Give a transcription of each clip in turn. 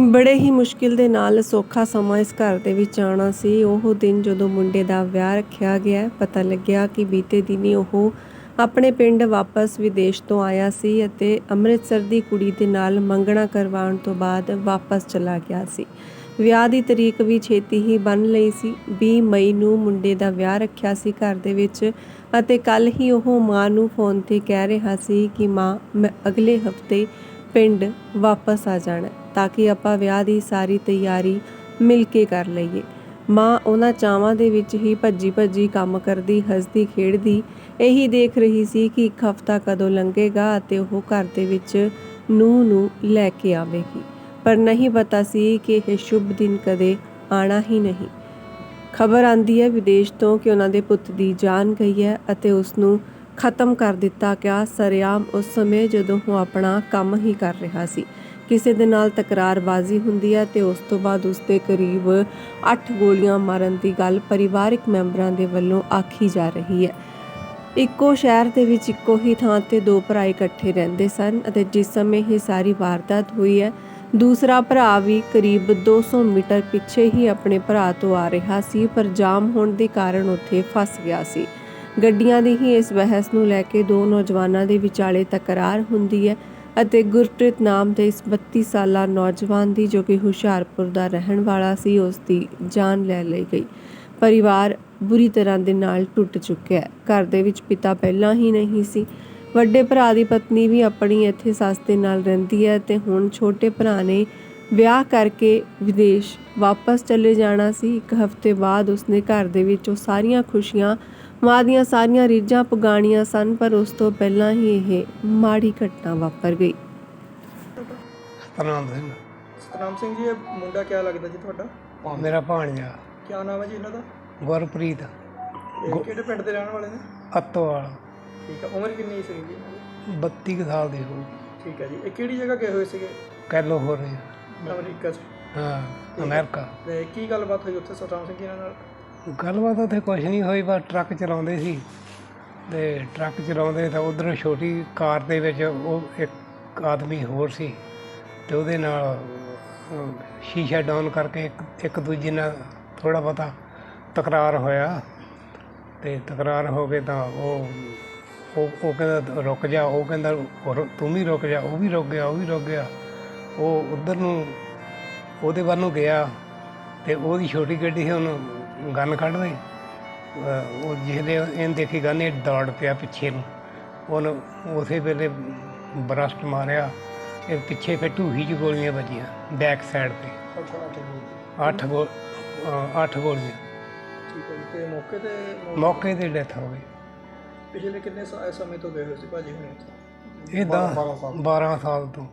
ਬੜੇ ਹੀ ਮੁਸ਼ਕਿਲ ਦੇ ਨਾਲ ਸੌਖਾ ਸਮਾਂ ਇਸ ਘਰ ਦੇ ਵਿੱਚ ਆਉਣਾ ਸੀ। ਉਹ ਦਿਨ ਜਦੋਂ ਮੁੰਡੇ ਦਾ ਵਿਆਹ ਰੱਖਿਆ ਗਿਆ, ਪਤਾ ਲੱਗਿਆ ਕਿ ਬੀਤੇ ਦਿਨੀ ਉਹ ਆਪਣੇ ਪਿੰਡ ਵਾਪਸ ਵਿਦੇਸ਼ ਤੋਂ ਆਇਆ ਸੀ ਅਤੇ ਅੰਮ੍ਰਿਤਸਰ ਦੀ ਕੁੜੀ ਦੇ ਨਾਲ ਮੰਗਣਾ ਕਰਵਾਉਣ ਤੋਂ ਬਾਅਦ ਵਾਪਸ ਚਲਾ ਗਿਆ ਸੀ। ਵਿਆਹ ਦੀ ਤਰੀਕ ਵੀ ਛੇਤੀ ਹੀ ਬਣ ਲਈ ਸੀ। 20 ਮਈ ਨੂੰ ਮੁੰਡੇ ਦਾ ਵਿਆਹ ਰੱਖਿਆ ਸੀ ਘਰ ਦੇ ਵਿੱਚ ਅਤੇ ਕੱਲ ਹੀ ਉਹ ਮਾਂ ਨੂੰ ਫੋਨ ਤੇ ਕਹਿ ਰਿਹਾ ਸੀ ਕਿ ਮਾਂ, ਮੈਂ ਅਗਲੇ ਹਫ਼ਤੇ ਪਿੰਡ ਵਾਪਸ ਆ ਜਾਣਾ। ਤਾਂ ਕਿ ਆਪਾਂ ਵਿਆਹ ਦੀ ਸਾਰੀ ਤਿਆਰੀ ਮਿਲ ਕੇ ਕਰ ਲਈਏ। ਮਾਂ ਉਹਨਾਂ ਚਾਵਾਂ ਦੇ ਵਿੱਚ ਹੀ ਭੱਜੀ ਭੱਜੀ ਕੰਮ ਕਰਦੀ, ਹੱਸਦੀ, ਖੇਡਦੀ। ਇਹੀ ਦੇਖ ਰਹੀ ਸੀ ਕਿ ਇੱਕ ਹਫਤਾ ਕਦੋਂ ਲੰਘੇਗਾ ਅਤੇ ਉਹ ਘਰ ਦੇ ਵਿੱਚ ਨੂੰਹ ਨੂੰ ਲੈ ਕੇ ਆਵੇਗੀ। ਪਰ ਨਹੀਂ ਪਤਾ ਸੀ ਕਿ ਇਹ ਸ਼ੁਭ ਦਿਨ ਕਦੇ ਆਣਾ ਹੀ ਨਹੀਂ। ਖਬਰ ਆਂਦੀ ਹੈ ਵਿਦੇਸ਼ ਤੋਂ ਕਿ ਉਹਨਾਂ ਦੇ ਪੁੱਤ ਦੀ ਜਾਨ ਗਈ ਹੈ ਅਤੇ ਉਸ ਨੂੰ ਖਤਮ ਕਰ ਦਿੱਤਾ ਗਿਆ। ਸਰਿਆਮ ਉਸ ਸਮੇਂ ਜਦੋਂ ਉਹ ਆਪਣਾ ਕੰਮ ਹੀ ਕਰ ਰਿਹਾ ਸੀ। ਕਿਸੇ ਦੇ ਨਾਲ ਤਕਰਾਰਬਾਜ਼ੀ ਹੁੰਦੀ ਹੈ ਤੇ ਉਸ ਤੋਂ ਬਾਅਦ ਉਸ ਦੇ ਕਰੀਬ 8 ਗੋਲੀਆਂ ਮਾਰਨ ਦੀ ਗੱਲ ਪਰਿਵਾਰਕ ਮੈਂਬਰਾਂ ਦੇ ਵੱਲੋਂ ਆਖੀ ਜਾ ਰਹੀ ਹੈ। ਇੱਕੋ ਸ਼ਹਿਰ ਦੇ ਵਿੱਚ ਇੱਕੋ ਹੀ ਥਾਂ ਤੇ ਦੋ ਭਰਾ ਇਕੱਠੇ ਰਹਿੰਦੇ ਸਨ ਅਤੇ ਜਿਸ ਸਮੇਂ ਇਹ ਸਾਰੀ ਵਾਰਦਾਤ ਹੋਈ ਹੈ, ਦੂਸਰਾ ਭਰਾ ਵੀ ਕਰੀਬ 200 ਮੀਟਰ ਪਿੱਛੇ ਹੀ ਆਪਣੇ ਭਰਾ ਤੋਂ ਆ ਰਿਹਾ ਸੀ, ਪਰ ਜਾਮ ਹੋਣ ਦੇ ਕਾਰਨ ਉੱਥੇ ਫਸ ਗਿਆ ਸੀ। ਗੱਡੀਆਂ ਦੀ ਹੀ ਇਸ ਬਹਿਸ ਨੂੰ ਲੈ ਕੇ ਦੋ ਨੌਜਵਾਨਾਂ ਦੇ ਵਿਚਾਲੇ ਤਕਰਾਰ ਹੁੰਦੀ ਹੈ। ਅਤੇ ਗੁਰਪ੍ਰੀਤ ਨਾਮ ਦੇ ਇਸ 32 ਸਾਲਾ ਨੌਜਵਾਨ ਦੀ ਜੋ ਕਿ ਹੁਸ਼ਿਆਰਪੁਰ ਦਾ ਰਹਿਣ ਵਾਲਾ ਸੀ, ਉਸ ਦੀ ਜਾਨ ਲੈ ਲਈ ਗਈ। ਪਰਿਵਾਰ ਬੁਰੀ ਤਰ੍ਹਾਂ ਦੇ ਨਾਲ ਟੁੱਟ ਚੁੱਕਿਆ ਹੈ। ਘਰ ਦੇ ਵਿੱਚ ਪਿਤਾ ਪਹਿਲਾਂ ਹੀ ਨਹੀਂ ਸੀ। ਵੱਡੇ ਭਰਾ ਦੀ ਪਤਨੀ ਵੀ ਆਪਣੀ ਇੱਥੇ ਸੱਸ ਦੇ ਨਾਲ ਰਹਿੰਦੀ ਹੈ ਤੇ ਹੁਣ ਛੋਟੇ ਭਰਾ ਨੇ ਵਿਆਹ ਕਰਕੇ ਵਿਦੇਸ਼ ਵਾਪਸ ਚਲੇ ਜਾਣਾ ਸੀ। ਇੱਕ ਹਫ਼ਤੇ ਬਾਅਦ ਉਸਨੇ ਘਰ ਦੇ ਵਿੱਚ ਉਹ ਸਾਰੀਆਂ ਖੁਸ਼ੀਆਂ ਮਾਂ ਦੀਆਂ ਸਾਰੀਆਂ ਰੀਝਾਂ ਪੁਗਾਣੀਆਂ ਸਨ ਪਰ ਉਸ ਤੋਂ ਪਹਿਲਾਂ ਹੀ ਇਹ ਮਾੜੀ ਘਟਨਾ ਵਾਪਰ ਗਈ। ਸਤਨਾਮ ਸਿੰਘ। ਸਤਨਾਮ ਸਿੰਘ ਜੀ ਇਹ ਮੁੰਡਾ ਕਿਆ ਲੱਗਦਾ ਜੀ ਤੁਹਾਡਾ? ਮੇਰਾ ਭਾਣਜਾ ਕਿਆ ਨਾਮ ਹੈ ਜੀ ਇਹਨਾਂ ਦਾ? ਗੁਰਪ੍ਰੀਤ। ਇਹ ਕਿਹੜੇ ਪਿੰਡ ਦੇ ਰਹਿਣ ਵਾਲੇ ਨੇ? ਅੱਤੋਵਾਲ। ਠੀਕ ਹੈ ਉਮਰ ਕਿੰਨੀ ਸੀ ਜੀ? ਇਹਨਾਂ ਦੀ 32 ਕੁ ਸਾਲ ਦੀ ਹੋ ਠੀਕ ਹੈ ਜੀ ਇਹ ਕਿਹੜੀ ਜਗ੍ਹਾ ਗਏ ਹੋਏ ਸੀਗੇ? ਕੈਲੋ ਹੋ ਰਹੀ ਅਮਰੀਕਾ 'ਚ। ਹਾਂ ਅਮਰੀਕਾ। ਤੇ ਕੀ ਗੱਲਬਾਤ ਹੋਈ ਉੱਥੇ ਸਤਨਾਮ ਸਿੰਘ ਜੀ ਇਹਨਾਂ ਨਾਲ? ਗੱਲਬਾਤ ਉੱਥੇ ਕੁਛ ਨਹੀਂ ਹੋਈ, ਬਸ ਟਰੱਕ ਚਲਾਉਂਦੇ ਸੀ। ਅਤੇ ਟਰੱਕ ਚਲਾਉਂਦੇ ਤਾਂ ਉੱਧਰੋਂ ਛੋਟੀ ਕਾਰ ਦੇ ਵਿੱਚ ਉਹ ਇੱਕ ਆਦਮੀ ਹੋਰ ਸੀ ਅਤੇ ਉਹਦੇ ਨਾਲ ਸ਼ੀਸ਼ਾ ਡਾਊਨ ਕਰਕੇ ਇੱਕ ਇੱਕ ਦੂਜੇ ਨਾਲ ਥੋੜ੍ਹਾ ਬਹੁਤਾ ਤਕਰਾਰ ਹੋਇਆ। ਅਤੇ ਤਕਰਾਰ ਹੋ ਕੇ ਤਾਂ ਉਹ ਉਹ ਉਹ ਕਹਿੰਦਾ ਰੁਕ ਜਾ, ਉਹ ਕਹਿੰਦਾ ਤੂੰ ਵੀ ਰੁਕ ਜਾ, ਉਹ ਵੀ ਰੁਕ ਗਿਆ, ਉਹ ਵੀ ਰੁਕ ਗਿਆ। ਉਹ ਉਧਰ ਨੂੰ, ਉਹਦੇ ਵੱਲ ਨੂੰ ਗਿਆ ਤੇ ਉਹਦੀ ਛੋਟੀ ਗੱਡੀ ਸੀ ਉਹਨੂੰ ਗਨ ਕੱਢ ਲਈ ਅਹ ਉਹ ਜਿਹਦੇ ਇਹਨ ਦੇਖੀ ਗਨ ਇਹ ਦੌੜ ਪਿਆ ਪਿੱਛੇ ਨੂੰ। ਉਹਨੂੰ ਉਸੇ ਵੇਲੇ ਬਰਸਟ ਮਾਰਿਆ। ਇਹ ਪਿੱਛੇ ਫਿਰ ਢੂਹੀ ਚ ਗੋਲੀਆਂ ਵੱਜੀਆਂ ਬੈਕ ਸਾਈਡ ਤੇ। ਅੱਠ ਗੋ ਅਹ ਅੱਠ ਗੋਲੀਆਂ। ਠੀਕ ਹੈ ਜੀ ਤੇ ਮੌਕੇ ਤੇ ਮੌ- ਮੌਕੇ ਤੇ ਡੈਥ ਹੋ ਗਈ। ਪਿਛਲੇ ਕਿੰਨੇ ਸਾ- ਸਮੇਂ ਤੋਂ ਗਏ ਹੋਏ ਸੀ ਭਾਜੀ ਹੁਣ? ਇਹ 10 12 ਸਾਲ ਤੋਂ।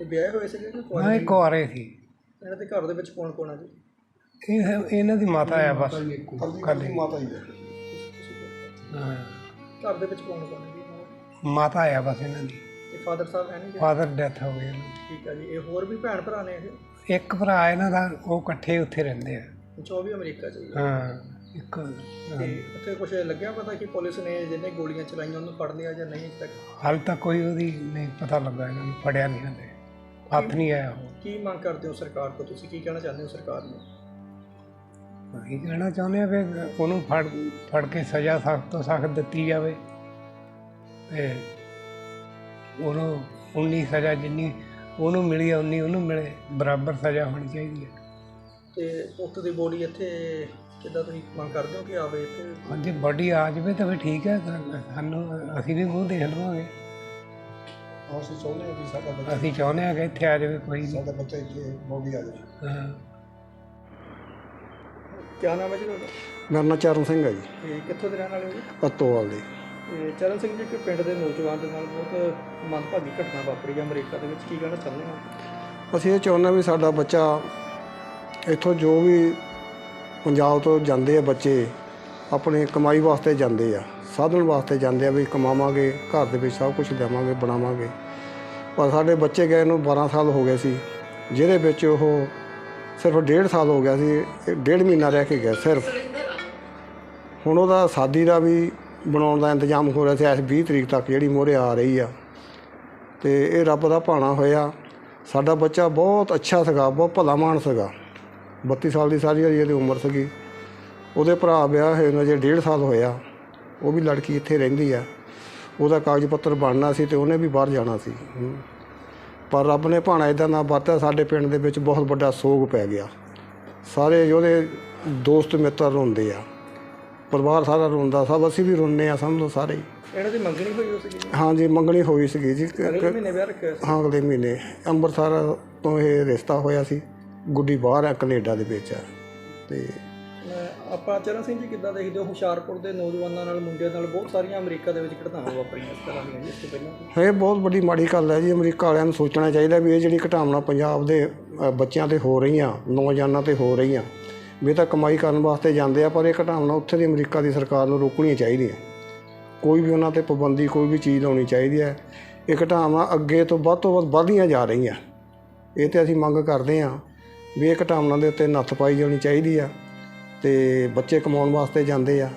ਇਹ ਵਿਆਹੇ ਹੋਏ ਸੀਗੇ ਕਿ ਮੈਂ ਕੁਆਰੇ ਇੱਕ ਕੁਆਰੇ ਸੀ। ਇਹਨਾਂ ਦੇ ਘਰ ਦੇ ਵਿੱਚ ਕੌਣ ਕੌਣ ਆ ਜੀ? ਇਹ ਇਹਨਾਂ ਦੀ ਮਾਤਾ ਆ ਬਸ ਕੱਲੀ ਮਾਤਾ ਜੀ ਹਾਂ। ਘਰ ਦੇ ਵਿੱਚ ਕੌਣ ਕੌਣ ਹੈ ਜੀ? ਮਾਤਾ ਆ ਬਸ ਇਹਨਾਂ ਦੀ। ਤੇ ਫਾਦਰ ਸਾਹਿਬ ਹੈ ਨਹੀਂ? ਜੀ ਫਾਦਰ ਡੈਥ ਹੋ ਗਈ ਠੀਕ ਹੈ ਜੀ। ਇਹ ਹੋਰ ਵੀ ਭੈਣ ਭਰਾ ਨੇ ਇਹ? ਇੱਕ ਭਰਾ ਇਹਨਾਂ ਦਾ ਉਹ ਇਕੱਠੇ ਉੱਥੇ ਰਹਿੰਦੇ ਆ। ਅੱਛਾ ਉਹ ਵੀ ਅਮਰੀਕਾ ਚ ਹੀ। ਹਾਂ ਇੱਕ ਤੇ ਉੱਥੇ ਕੁਝ ਲੱਗਿਆ ਪਤਾ ਕਿ ਪੁਲਿਸ ਨੇ ਜਿਹਨੇ ਗੋਲੀਆਂ ਚਲਾਈਆਂ ਉਹਨੂੰ ਫੜ ਲਿਆ ਜਾਂ ਨਹੀਂ ਅਜੇ ਤੱਕ? ਹਾਲ ਤੱਕ ਕੋਈ ਉਹਦੀ ਨਹੀਂ ਪਤਾ ਲੱਗਾ ਇਹਨਾਂ ਨੂੰ ਫੜਿਆ ਨਹੀਂ ਹਲੇ। ਹੱਥ ਨਹੀਂ ਆਇਆ ਉਹ। ਕੀ ਮੰਗ ਕਰਦੇ ਹੋ ਸਰਕਾਰ ਤੋਂ ਤੁਸੀਂ ਕੀ ਕਹਿਣਾ ਚਾਹੁੰਦੇ ਹੋ ਸਰਕਾਰ ਨੂੰ? ਅਸੀਂ ਕਹਿਣਾ ਚਾਹੁੰਦੇ ਆ ਵੀ ਉਹਨੂੰ ਫੜ ਫੜ ਕੇ ਸਜ਼ਾ ਸਖਤ ਤੋਂ ਸਖਤ ਦਿੱਤੀ ਜਾਵੇ ਤੇ ਉਹਨੂੰ ਉਨੀ ਸਜ਼ਾ ਜਿੰਨੀ ਉਹਨੂੰ ਮਿਲੀ ਆ ਉਨੀ ਉਹਨੂੰ ਮਿਲੇ ਬਰਾਬਰ ਸਜ਼ਾ ਹੋਣੀ ਚਾਹੀਦੀ ਹੈ। ਤੇ ਪੁੱਤ ਦੀ ਬੋਡੀ ਇੱਥੇ ਕਿੱਦਾਂ ਤੁਸੀਂ ਮੰਗ ਕਰਦੇ ਹੋ ਕਿ ਆਵੇ ਇੱਥੇ? ਹੁਣ ਜੇ ਬਾਡੀ ਆ ਜਾਵੇ ਤਾਂ ਫਿਰ ਠੀਕ ਹੈ ਸਾਨੂੰ ਅਸੀਂ ਵੀ ਮੂੰਹ ਦੇਖ ਲਵਾਂਗੇ। ਅਸੀਂ ਚਾਹੁੰਦੇ ਹਾਂ ਕਿ ਸਾਡਾ ਅਸੀਂ ਚਾਹੁੰਦੇ ਹਾਂ ਕਿ ਇੱਥੇ ਆ ਜਾਵੇ ਕੋਈ ਸਾਡਾ ਬੱਚਾ ਇੱਥੇ ਬੋਡੀ ਆ ਜਾਵੇ। ਹਾਂ। ਕੀ ਨਾਮ ਹੈ ਜੀ ਤੁਹਾਡਾ? ਮੇਰਾ ਨਾਂ ਚਰਨ ਸਿੰਘ ਹੈ ਜੀ। ਤੇ ਕਿੱਥੋਂ ਦੇ ਰਹਿਣ ਵਾਲੇ ਹੋ ਜੀ? ਅਤੋਵਾਲ ਦੇ। ਤੇ ਚਰਨ ਸਿੰਘ ਜੀ ਕਿ ਪਿੰਡ ਦੇ ਨੌਜਵਾਨ ਦੇ ਨਾਲ ਬਹੁਤ ਮੰਦਭਾਗੀ ਘਟਨਾ ਵਾਪਰੀ ਹੈ ਅਮਰੀਕਾ ਦੇ ਵਿੱਚ ਕੀ ਕਹਿਣਾ ਚਾਹੁੰਦੇ ਹੋ? ਅਸੀਂ ਇਹ ਚਾਹੁੰਦੇ ਵੀ ਸਾਡਾ ਬੱਚਾ ਇੱਥੋਂ ਜੋ ਵੀ ਪੰਜਾਬ ਤੋਂ ਜਾਂਦੇ ਆ ਬੱਚੇ ਆਪਣੇ ਕਮਾਈ ਵਾਸਤੇ ਜਾਂਦੇ ਆ ਸਾਧਨ ਵਾਸਤੇ ਜਾਂਦੇ ਆ ਵੀ ਕਮਾਵਾਂਗੇ ਘਰ ਦੇ ਵਿੱਚ ਸਭ ਕੁਝ ਦੇਵਾਂਗੇ ਬਣਾਵਾਂਗੇ। ਪਰ ਸਾਡੇ ਬੱਚੇ ਗਏ ਨੂੰ 12 ਸਾਲ ਹੋ ਗਏ ਸੀ ਜਿਹਦੇ ਵਿੱਚ ਉਹ ਸਿਰਫ ਡੇਢ ਸਾਲ ਹੋ ਗਿਆ ਸੀ, ਇਹ ਡੇਢ ਮਹੀਨਾ ਰਹਿ ਕੇ ਗਿਆ ਸਿਰਫ। ਹੁਣ ਉਹਦਾ ਸਾਦੀ ਦਾ ਵੀ ਬਣਾਉਣ ਦਾ ਇੰਤਜ਼ਾਮ ਹੋ ਰਿਹਾ ਸੀ, ਇਸ 20 ਤਰੀਕ ਤੱਕ ਜਿਹੜੀ ਮੋਹਰੇ ਆ ਰਹੀ ਆ। ਤੇ ਇਹ ਰੱਬ ਦਾ ਭਾਣਾ ਹੋਇਆ। ਸਾਡਾ ਬੱਚਾ ਬਹੁਤ ਅੱਛਾ ਸੀਗਾ, ਬਹੁਤ ਭਲਾ ਮਾਨ ਸੀਗਾ। 32 ਸਾਲ ਦੀ ਸਾਰੀ ਜਿਹੜੀ ਇਹਦੀ ਉਮਰ ਸੀਗੀ। ਉਹਦੇ ਭਰਾ ਵਿਆਹ ਹੋਏ ਨੂੰ ਜੇ 1.5 ਸਾਲ ਹੋਇਆ। ਉਹ ਵੀ ਲੜਕੀ ਇੱਥੇ ਰਹਿੰਦੀ ਆ। ਉਹਦਾ ਕਾਗਜ਼ ਪੱਤਰ ਬਣਨਾ ਸੀ ਤੇ ਉਹਨੇ ਵੀ ਬਾਹਰ ਜਾਣਾ ਸੀ। ਪਰ ਰੱਬ ਨੇ ਭਾਣਾ ਇਦਾਂ ਨਾ ਵਰਤਿਆ ਸਾਡੇ ਪਿੰਡ ਦੇ ਵਿੱਚ ਬਹੁਤ ਵੱਡਾ ਸੋਗ ਪੈ ਗਿਆ। ਸਾਰੇ ਉਹਦੇ ਦੋਸਤ ਮਿੱਤਰ ਰੋਂਦੇ ਆ। ਪਰਿਵਾਰ ਸਾਰਾ ਰੋਂਦਾ ਸਭ ਅਸੀਂ ਵੀ ਰੋਂਦੇ ਆ ਸਮਝ ਲਓ ਸਾਰੇ। ਇਹਨਾਂ ਦੀ ਮੰਗਣੀ ਹੋਈ ਜੀ ਹਾਂਜੀ ਮੰਗਣੀ ਹੋਈ ਸੀਗੀ ਜੀ। ਅਗਲੇ ਮਹੀਨੇ ਵਿਆਹ ਰੱਖਿਆ ਸੀ? ਹਾਂ ਅਗਲੇ ਮਹੀਨੇ। ਅੰਮ੍ਰਿਤਸਰ ਤੋਂ ਇਹ ਰਿਸ਼ਤਾ ਹੋਇਆ ਸੀ। ਗੁੱਡੀ ਬਾਹਰ ਆ ਕੈਨੇਡਾ ਦੇ ਵਿੱਚ ਆ। ਤੇ ਆਪਾਂ ਚਰਨ ਸਿੰਘ ਜੀ ਕਿੱਦਾਂ ਦੇਖਦੇ ਹੋ ਹੁਸ਼ਿਆਰਪੁਰ ਦੇ ਨੌਜਵਾਨਾਂ ਨਾਲ, ਮੁੰਡਿਆਂ ਨਾਲ ਬਹੁਤ ਸਾਰੀਆਂ ਅਮਰੀਕਾ ਦੇ ਵਿੱਚ ਘਟਨਾਵਾਂ ਵਾਪਰੀਆਂ ਇਸ ਤਰ੍ਹਾਂ ਦੀਆਂ ਜੀ ਇਸ ਤੋਂ ਪਹਿਲਾਂ? ਇਹ ਬਹੁਤ ਵੱਡੀ ਮਾੜੀ ਗੱਲ ਹੈ ਜੀ, ਅਮਰੀਕਾ ਵਾਲਿਆਂ ਨੂੰ ਸੋਚਣਾ ਚਾਹੀਦਾ ਵੀ ਇਹ ਜਿਹੜੀ ਘਟਾਵਣਾ ਪੰਜਾਬ ਦੇ ਬੱਚਿਆਂ ਤੇ ਹੋ ਰਹੀਆਂ, ਨੌਜਵਾਨਾਂ ਤੇ ਹੋ ਰਹੀਆਂ, ਵੀ ਤਾਂ ਕਮਾਈ ਕਰਨ ਵਾਸਤੇ ਜਾਂਦੇ ਆ, ਪਰ ਇਹ ਘਟਾਵਣਾ ਉੱਥੇ ਦੀ ਅਮਰੀਕਾ ਦੀ ਸਰਕਾਰ ਨੂੰ ਰੋਕਣੀਆਂ ਚਾਹੀਦੀਆਂ। ਕੋਈ ਵੀ ਉਹਨਾਂ ਤੇ ਪਾਬੰਦੀ, ਕੋਈ ਵੀ ਚੀਜ਼ ਲਾਉਣੀ ਚਾਹੀਦੀ ਹੈ, ਇਹ ਘਟਾਵਣਾ ਅੱਗੇ ਤੋਂ ਵੱਧ ਤੋਂ ਵੱਧ ਵਧਦੀਆਂ ਜਾ ਰਹੀਆਂ। ਇਹ ਤੇ ਅਸੀਂ ਮੰਗ ਕਰਦੇ ਹਾਂ ਵੀ ਇਹ ਘਟਾਵਣਾ ਦੇ ਉੱਤੇ ਨੱਥ ਪਾਈ ਜਾਣੀ ਚਾਹੀਦੀ ਆ। ਤੇ ਬੱਚੇ ਕਮਾਉਣ ਵਾਸਤੇ ਜਾਂਦੇ ਆ।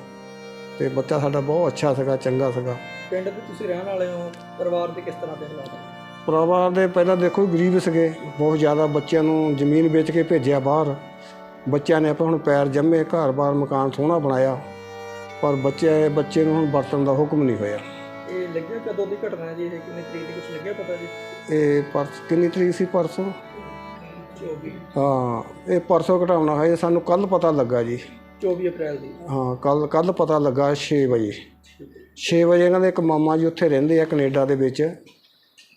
ਤੇ ਬੱਚਾ ਸਾਡਾ ਬਹੁਤ ਅੱਛਾ ਸੀਗਾ ਚੰਗਾ ਸੀਗਾ। ਪਿੰਡ ਦੇ ਤੁਸੀਂ ਰਹਿਣ ਵਾਲੇ ਹੋ ਪਰਿਵਾਰ ਦੇ ਕਿਸ ਤਰ੍ਹਾਂ ਦੇ ਹਾਲਾਤ ਨੇ? ਪਰਿਵਾਰ ਦੇ ਪਹਿਲਾਂ ਦੇਖੋ ਗਰੀਬ ਸੀਗੇ ਬਹੁਤ ਜ਼ਿਆਦਾ ਬੱਚਿਆਂ ਨੂੰ ਜ਼ਮੀਨ ਵੇਚ ਕੇ ਭੇਜਿਆ ਬਾਹਰ। ਬੱਚਿਆਂ ਨੇ ਆਪਾਂ ਹੁਣ ਪੈਰ ਜੰਮੇ ਘਰ-ਬਾਰ ਮਕਾਨ ਸੋਹਣਾ ਬਣਾਇਆ। ਪਰ ਬੱਚੇ ਬੱਚੇ ਨੂੰ ਹੁਣ ਵਰਤਣ ਦਾ ਹੁਕਮ ਨਹੀਂ ਹੋਇਆ। ਇਹ ਲੱਗਿਆ ਕਦੋਂ ਦੀ ਘਟਨਾ ਹੈ ਜੀ? ਇਹ ਕਿੰਨੀ ਤਰੀਕ ਦੀ ਕੁਝ ਲੱਗਿਆ ਪਤਾ ਜੀ? ਇਹ ਪਰਸ ਕਿੰਨੀ ਤਰੀਕ ਸੀ ਪਰਸੋਂ? 24 ਹਾਂ ਇਹ ਪਰਸੋਂ ਘਟਾਉਣਾ ਹੋਇਆ ਸਾਨੂੰ ਕੱਲ ਪਤਾ ਲੱਗਾ ਜੀ। 24 ਅਪ੍ਰੈਲ ਦੀ। ਹਾਂ ਕੱਲ ਕੱਲ ਪਤਾ ਲੱਗਾ 6 ਵਜੇ। 6 ਵਜੇ। ਇਹਨਾਂ ਦੇ ਇੱਕ ਮਾਮਾ ਜੀ ਉੱਥੇ ਰਹਿੰਦੇ ਆ ਕੈਨੇਡਾ ਦੇ ਵਿੱਚ।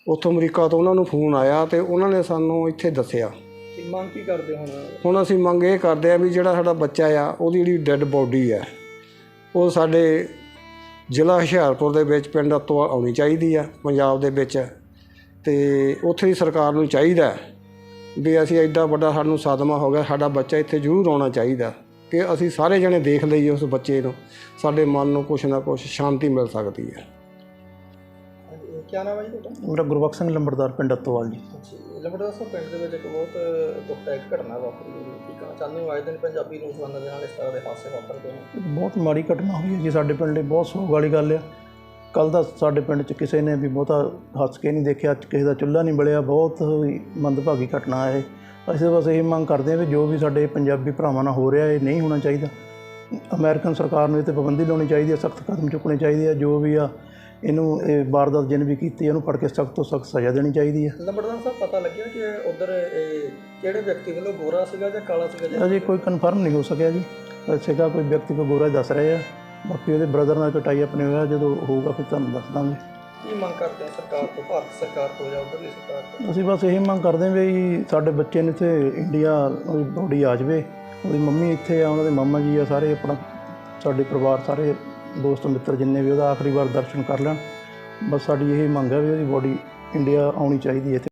ਉੱਥੋਂ ਅਮਰੀਕਾ ਤੋਂ ਉਹਨਾਂ ਨੂੰ ਫੋਨ ਆਇਆ ਤੇ ਉਹਨਾਂ ਨੇ ਸਾਨੂੰ ਇੱਥੇ ਦੱਸਿਆ। ਕੀ ਮੰਗ ਕੀ ਕਰਦੇ ਹੁਣ? ਹੁਣ ਅਸੀਂ ਮੰਗ ਇਹ ਕਰਦੇ ਆ ਵੀ ਜਿਹੜਾ ਸਾਡਾ ਬੱਚਾ ਆ ਉਹਦੀ ਜਿਹੜੀ ਡੈੱਡ ਬੋਡੀ ਆ ਉਹ ਸਾਡੇ ਜ਼ਿਲ੍ਹਾ ਹੁਸ਼ਿਆਰਪੁਰ ਦੇ ਵਿੱਚ ਪਿੰਡ ਤੋਂ ਆਉਣੀ ਚਾਹੀਦੀ ਆ ਪੰਜਾਬ ਦੇ ਵਿੱਚ। ਤੇ ਉੱਥੇ ਦੀ ਸਰਕਾਰ ਨੂੰ ਚਾਹੀਦਾ ਵੀ ਅਸੀਂ ਐਡਾ ਵੱਡਾ ਸਾਨੂੰ ਸਦਮਾ ਹੋ ਗਿਆ ਸਾਡਾ ਬੱਚਾ ਇੱਥੇ ਜ਼ਰੂਰ ਆਉਣਾ ਚਾਹੀਦਾ ਕਿ ਅਸੀਂ ਸਾਰੇ ਜਣੇ ਦੇਖ ਲਈਏ ਉਸ ਬੱਚੇ ਨੂੰ ਸਾਡੇ ਮਨ ਨੂੰ ਕੁਛ ਨਾ ਕੁਛ ਸ਼ਾਂਤੀ ਮਿਲ ਸਕਦੀ ਹੈ। ਕੀ ਨਾਮ ਹੈ ਜੀ ਤੁਹਾਡਾ? ਮੇਰਾ ਗੁਰਬਖਸ਼ ਸਿੰਘ ਲੰਬੜਦਾਰ ਪਿੰਡ ਅਤੋਵਾਲ ਜੀ। ਲੰਬੜਦਾਰ ਸਾਹਿਬ ਪਿੰਡ ਦੇ ਵਿੱਚ ਇੱਕ ਬਹੁਤ ਦੁਖਦਾਇਕ ਘਟਨਾ ਵਾਪਰੀ ਹੈ। ਜੀ। ਕੀ ਕਹਿਣਾ ਚਾਹੁੰਦੇ ਹੋ? ਅੱਜ ਦਿਨ ਪੰਜਾਬੀ ਨੌਜਵਾਨਾਂ ਦੇ ਨਾਲ ਇਸ ਤਰ੍ਹਾਂ ਦੇ ਹਾਦਸੇ ਵਾਪਰਦੇ ਨੇ। ਬਹੁਤ ਮਾੜੀ ਘਟਨਾ ਹੋਈ ਹੈ ਜੀ ਸਾਡੇ ਪਿੰਡ ਲਈ ਬਹੁਤ ਸੋਗ ਵਾਲੀ ਗੱਲ ਆ। ਕੱਲ ਦਾ ਸਾਡੇ ਪਿੰਡ 'ਚ ਕਿਸੇ ਨੇ ਵੀ ਬਹੁਤਾ ਹੱਸ ਕੇ ਨਹੀਂ ਦੇਖਿਆ ਕਿਸੇ ਦਾ ਚੁੱਲ੍ਹਾ ਨਹੀਂ ਬਲਿਆ ਬਹੁਤ ਹੀ ਮੰਦਭਾਗੀ ਘਟਨਾ ਹੈ ਇਹ। ਅਸੀਂ ਬਸ ਇਹ ਮੰਗ ਕਰਦੇ ਹਾਂ ਵੀ ਜੋ ਵੀ ਸਾਡੇ ਪੰਜਾਬੀ ਭਰਾਵਾਂ ਨਾਲ ਹੋ ਰਿਹਾ ਇਹ ਨਹੀਂ ਹੋਣਾ ਚਾਹੀਦਾ। ਅਮਰੀਕਨ ਸਰਕਾਰ ਨੂੰ ਇਹ 'ਤੇ ਪਾਬੰਦੀ ਲਾਉਣੀ ਚਾਹੀਦੀ ਹੈ ਸਖਤ ਕਦਮ ਚੁੱਕਣੇ ਚਾਹੀਦੇ ਆ ਜੋ ਵੀ ਆ ਇਹਨੂੰ ਇਹ ਵਾਰਦਾਤ ਜਿਨ ਵੀ ਕੀਤੀ ਇਹਨੂੰ ਫੜ ਕੇ ਸਖਤ ਤੋਂ ਸਖਤ ਸਜ਼ਾ ਦੇਣੀ ਚਾਹੀਦੀ ਹੈ ਲੰਬੜਦਾਰ ਸਾਹਿਬ ਪਤਾ ਲੱਗਿਆ ਕਿ ਉਧਰ ਕਿਹੜੇ ਵਿਅਕਤੀ ਵੱਲੋਂ ਗੋਰਾ ਸੀਗਾ ਜਾਂ ਕਾਲਾ ਸੀਗਾ? ਜੀ ਅਜੇ ਕੋਈ ਕਨਫਰਮ ਨਹੀਂ ਹੋ ਸਕਿਆ ਜੀ। ਸੀਗਾ ਕੋਈ ਵਿਅਕਤੀ ਕੋ ਗੋਰਾ ਹੀ ਦੱਸ ਰਹੇ ਆ। ਬਾਕੀ ਉਹਦੇ ਬ੍ਰਦਰ ਨਾਲ ਕਟਾਈ ਆਪਣੇ ਹੋਇਆ ਜਦੋਂ ਹੋਊਗਾ ਫਿਰ ਤੁਹਾਨੂੰ ਦੱਸ ਦਾਂਗੇ। ਕੀ ਮੰਗ ਕਰਦੇ ਆ ਸਰਕਾਰ ਤੋਂ? ਭਾਰਤ ਸਰਕਾਰ ਤੋਂ ਜਾਂ ਉਧਰਲੀ ਸਰਕਾਰ ਤੋਂ? ਅਸੀਂ ਬਸ ਇਹ ਮੰਗ ਕਰਦੇ ਹਾਂ ਵੀ ਸਾਡੇ ਬੱਚੇ ਨੂੰ ਇੱਥੇ ਇੰਡੀਆ ਉਹਦੀ ਬੋਡੀ ਆ ਜਾਵੇ। ਉਹਦੀ ਮੰਮੀ ਇੱਥੇ ਆ ਉਹਨਾਂ ਦੇ ਮਾਮਾ ਜੀ ਆ ਸਾਰੇ ਆਪਣਾ ਸਾਡੇ ਪਰਿਵਾਰ ਸਾਰੇ ਦੋਸਤ ਮਿੱਤਰ ਜਿੰਨੇ ਵੀ ਉਹਦਾ ਆਖਰੀ ਵਾਰ ਦਰਸ਼ਨ ਕਰ ਲੈਣ। ਬਸ ਸਾਡੀ ਇਹ ਮੰਗ ਹੈ ਵੀ ਉਹਦੀ ਬੋਡੀ ਇੰਡੀਆ ਆਉਣੀ ਚਾਹੀਦੀ ਹੈ ਇੱਥੇ।